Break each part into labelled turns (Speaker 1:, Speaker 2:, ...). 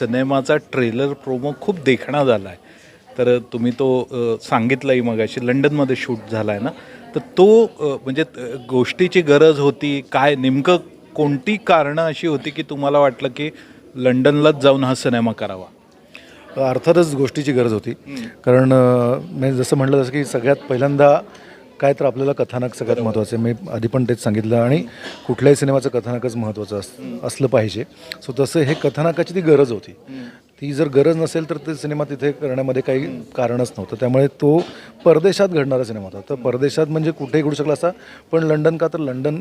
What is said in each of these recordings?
Speaker 1: सिनेमाचा trailer promo खूप देखणा झाला आहे तर तुम्ही तो सांगितलंही मग अशी लंडनमध्ये शूट झाला आहे ना? तर तो म्हणजे गोष्टीची गरज होती काय नेमकं कोणती कारणं अशी होती की तुम्हाला वाटलं की लंडनलाच जाऊन हा सिनेमा करावा?
Speaker 2: अर्थातच गोष्टीची गरज होती. कारण मी जसं म्हटलं जसं की सगळ्यात पहिल्यांदा काय तर आपल्याला कथानक सगळ्यात महत्त्वाचं आहे. मी आधी पण तेच सांगितलं आणि कुठल्याही सिनेमाचं कथानकच महत्त्वाचं अस असलं पाहिजे. सो तसं हे कथानकाची ती गरज होती. ती जर गरज नसेल तर ते सिनेमा तिथे करण्यामध्ये काही कारणच नव्हतं. त्यामुळे तो परदेशात घडणारा सिनेमा होता. तर परदेशात म्हणजे कुठेही घडू शकला असता पण लंडन का तर लंडन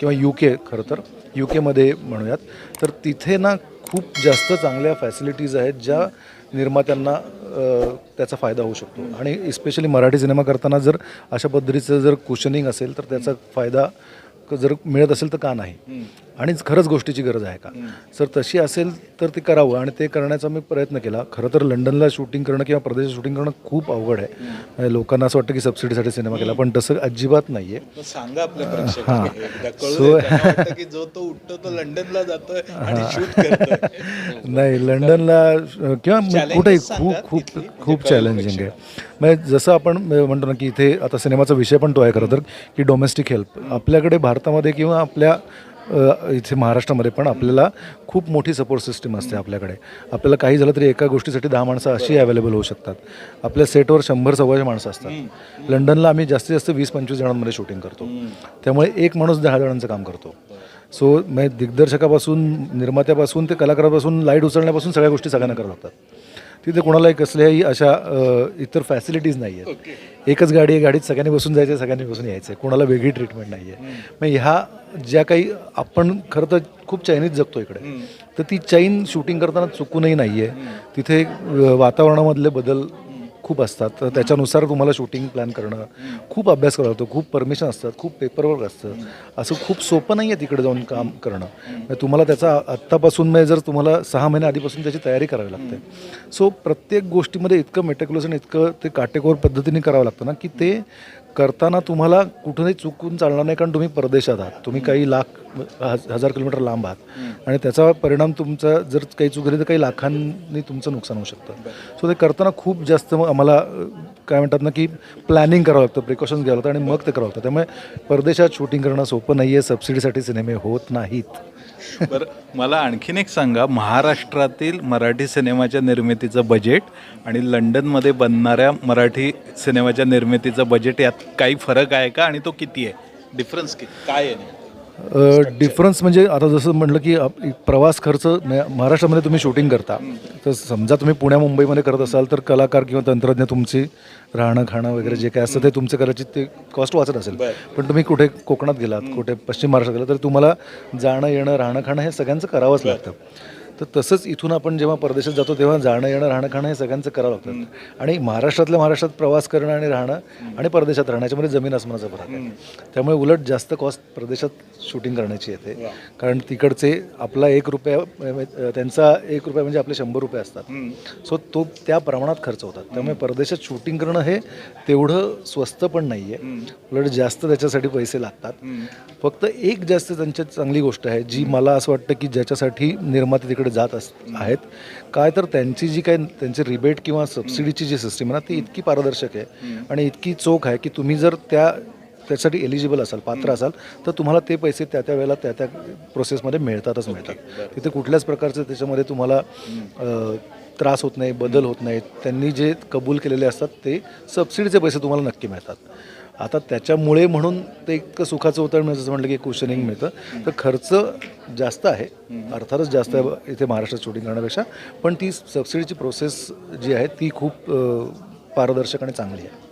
Speaker 2: किंवा यू के खरं तर यू केमध्ये म्हणूयात. तर तिथे ना खूप जास्त चांगल्या फॅसिलिटीज आहेत ज्या निर्मात्यांना त्याचा फायदा होऊ शकतो. आणि इस्पेशली मराठी सिनेमा करताना जर अशा पद्धतीचं जर कुशनिंग असेल तर त्याचा फायदा जर मिळत असेल तर का नाही? आणि खरंच गोष्टीची गरज आहे का? जर तशी असेल तर ते करावं आणि ते करण्याचा मी प्रयत्न केला. खरं तर लंडनला शूटिंग करणं किंवा प्रदेशात शूटिंग करणं खूप अवघड आहे. म्हणजे लोकांना असं वाटतं की सबसिडीसाठी सिनेमा केला पण तसं अजिबात नाही आहे
Speaker 1: सांगा आपल्या जो तो उठतो तो लंडनला जातोय
Speaker 2: नाही लंडनला किंवा कुठेही खूप खूप खूप चॅलेंजिंग आहे. म्हणजे जसं आपण म्हणतो ना की इथे आता सिनेमाचा विषय पण तो आहे खरं तर की डोमेस्टिक हेल्प. आपल्याकडे भारतामध्ये किंवा आपल्या इथे महाराष्ट्रामध्ये पण आपल्याला खूप मोठी सपोर्ट सिस्टीम असते आपल्याकडे. आपल्याला काही झालं तरी एका गोष्टीसाठी दहा माणसं अशी अवेलेबल होऊ शकतात. आपल्या सेटवर शंभर सव्वाशे माणसं असतात. लंडनला आम्ही जास्तीत जास्त वीस पंचवीस जणांमध्ये शूटिंग करतो. त्यामुळे एक माणूस दहा जणांचं काम करतो. सो म्हणजे दिग्दर्शकापासून निर्मात्यापासून ते कलाकारापासून लाइट उचलण्यापासून सगळ्या गोष्टी सगळ्यांना कराव्या लागतात तिथे कोणालाही कसल्याही अशा इतर फॅसिलिटीज नाही आहेत एकच गाडी आहे गाडीत सगळ्यांनी बसून जायचं सगळ्यांनी बसून यायचं आहे. कोणाला वेगळी ट्रीटमेंट नाही आहे मग ह्या ज्या काही आपण खरं तर खूप चायनीज जगतो इकडे. तर ती चैन शूटिंग करताना चुकूनही नाही आहे तिथे वातावरणामधले बदल खूप असतात. तर त्याच्यानुसार तुम्हाला शूटिंग प्लॅन करणं खूप अभ्यास करावा लागतो खूप परमिशन असतात खूप पेपरवर्क असतं. असं खूप सोपं नाही आहे तिकडे जाऊन काम करणं. म्हणजे तुम्हाला त्याचा आत्तापासून म्हणजे जर तुम्हाला सहा महिने आधीपासून त्याची तयारी करावी लागते. सो प्रत्येक गोष्टीमध्ये इतकं मेटिक्युलस आणि इतकं ते काटेकोर पद्धतीने करावं लागतं ना की ते करताना तुम्हाला कुठूनही चुकून चालणार नाही कारण तुम्ही परदेशात आहात. तुम्ही काही लाख हजार किलोमीटर लांब आहात. आणि त्याचा परिणाम तुमचा जर काही चुकली तर काही लाखांनी तुमचं नुकसान होऊ शकतं. सो ते करताना खूप जास्त मग आम्हाला काय म्हणतात ना की प्लॅनिंग करावं लागतं प्रिकॉशन्स घ्यावं लागतं आणि मग ते करावं लागतं. त्यामुळे परदेशात शूटिंग करणं सोपं नाही आहे सबसिडीसाठी सिनेमे होत नाहीत.
Speaker 1: बरं मला आणखीन एक सांगा. महाराष्ट्रातील मराठी सिनेमाच्या निर्मितीचं बजेट आणि लंडनमध्ये बनणाऱ्या मराठी सिनेमाच्या निर्मितीचं बजेट यात काही फरक आहे का? आणि तो किती आहे? डिफरन्स किती? काय आहे
Speaker 2: डिफरन्स म्हणजे आता जसं म्हटलं की प्रवास खर्च महाराष्ट्रामध्ये तुम्ही शूटिंग करता. तर समजा तुम्ही पुण्या मुंबईमध्ये करत असाल तर कलाकार किंवा तंत्रज्ञ तुमची राहणं खाणं वगैरे जे काय असतं ते तुमचं कदाचित ते कॉस्ट वाचत असेल. पण तुम्ही कुठे कोकणात गेलात कुठे पश्चिम महाराष्ट्रात गेलात तर तुम्हाला जाणं येणं राहणं खाणं हे सगळ्यांचं करावंच लागतं. तर तसंच इथून आपण जेव्हा परदेशात जातो तेव्हा जाणं येणं राहणं खाणं हे सगळ्यांचं करावं लागतं. आणि महाराष्ट्रातल्या महाराष्ट्रात प्रवास करणं आणि राहणं आणि परदेशात राहणं याच्यामध्ये जमीन आसमानाचा फरक आहे. त्यामुळे उलट जास्त कॉस्ट परदेशात शूटिंग करण्याची येते. कारण तिकडचे आपला एक रुपया त्यांचा एक रुपया म्हणजे आपले शंभर रुपये असतात. सो तो त्या प्रमाणात खर्च होतात. त्यामुळे परदेशात शूटिंग करणं हे तेवढं स्वस्त पण नाही आहे उलट जास्त त्याच्यासाठी पैसे लागतात. फक्त एक जास्त त्यांच्यात चांगली गोष्ट आहे जी मला असं वाटतं की ज्याच्यासाठी निर्माते तिकडे जात अस आहेत. काय तर त्यांची जी काय त्यांची रिबेट किंवा सबसिडीची जी सिस्टीम आहे ना ती इतकी पारदर्शक आहे आणि इतकी चोख आहे की तुम्ही जर त्या त्यासाठी एलिजिबल असाल पात्र असाल तर तुम्हाला ते पैसे त्या त्या वेळेला त्या त्या प्रोसेसमध्ये मिळतातच मिळतात. तिथे कुठल्याच प्रकारचं त्याच्यामध्ये तुम्हाला त्रास होत नाही बदल होत नाहीत त्यांनी जे कबूल केलेले असतात ते सबसिडीचे पैसे तुम्हाला नक्की मिळतात. आता त्याच्यामुळे म्हणून ते इतकं सुखाचं होतं म्हणजे जसं म्हटलं की क्वेश्चनिंग मिळतं. तर खर्च जास्त आहे. अर्थातच जास्त आहे इथे महाराष्ट्रात शूटिंग करण्यापेक्षा. पण ती सबसिडीची प्रोसेस जी आहे ती खूप पारदर्शक आणि चांगली आहे.